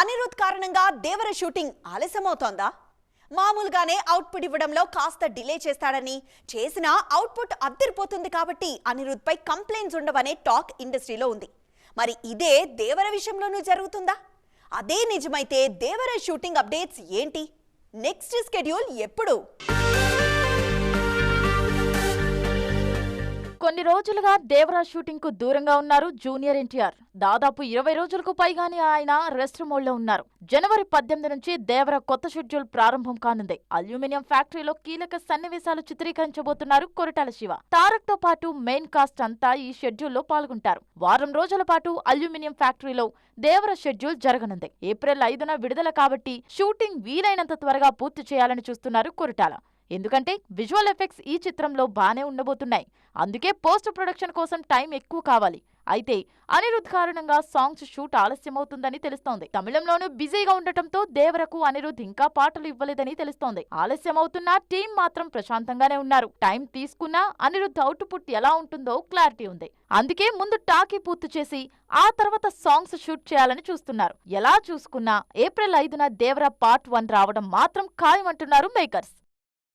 అనిరుద్ కారణంగా దేవర షూటింగ్ ఆలస్యమవుతోందా? మామూలుగానే అవుట్పుట్ ఇవ్వడంలో కాస్త డిలే చేస్తాడని చేసిన అవుట్పుట్ అద్దరిపోతుంది కాబట్టి అనిరుద్ధ్పై కంప్లైంట్స్ ఉండవనే టాక్ ఇండస్ట్రీలో ఉంది. మరి ఇదే దేవర విషయంలోనూ జరుగుతుందా? అదే నిజమైతే దేవర షూటింగ్ అప్డేట్స్ ఏంటి? నెక్స్ట్ స్కెడ్యూల్ ఎప్పుడు? కొన్ని రోజులుగా దేవరాజ్ షూటింగ్కు దూరంగా ఉన్నారు జూనియర్ ఎన్టీఆర్. దాదాపు ఇరవై రోజులకు పైగానే ఆయన రెస్ట్ మోడ్లో ఉన్నారు. జనవరి పద్దెనిమిది నుంచి దేవర కొత్త షెడ్యూల్ ప్రారంభం కానుంది. అల్యూమినియం ఫ్యాక్టరీలో కీలక సన్నివేశాలు చిత్రీకరించబోతున్నారు కొరటాల శివ. తారక్తో పాటు మెయిన్ కాస్ట్ అంతా ఈ షెడ్యూల్లో పాల్గొంటారు. వారం రోజుల పాటు అల్యూమినియం ఫ్యాక్టరీలో దేవర షెడ్యూల్ జరగనుంది. ఏప్రిల్ ఐదున విడుదల కాబట్టి షూటింగ్ వీలైనంత త్వరగా పూర్తి చేయాలని చూస్తున్నారు కొరటాల. ఎందుకంటే విజువల్ ఎఫెక్ట్స్ ఈ చిత్రంలో బానే ఉండబోతున్నాయి. అందుకే పోస్ట్ ప్రొడక్షన్ కోసం టైం ఎక్కువ కావాలి. అయితే అనిరుద్ కారణంగా సాంగ్స్ షూట్ ఆలస్యమవుతుందని తెలుస్తోంది. తమిళంలోనూ బిజీగా ఉండటంతో దేవరకు అనిరుద్ ఇంకా పాటలు ఇవ్వలేదని తెలుస్తోంది. ఆలస్యమవుతున్నా టీం మాత్రం ప్రశాంతంగానే ఉన్నారు. టైం తీసుకున్నా అనిరుద్ అవుట్పుట్ ఎలా ఉంటుందో క్లారిటీ ఉంది. అందుకే ముందు టాకీ పూర్తి చేసి ఆ తర్వాత సాంగ్స్ షూట్ చేయాలని చూస్తున్నారు. ఎలా చూసుకున్నా ఏప్రిల్ ఐదున దేవర పార్ట్ వన్ రావడం మాత్రం ఖాయమంటున్నారు మేకర్స్.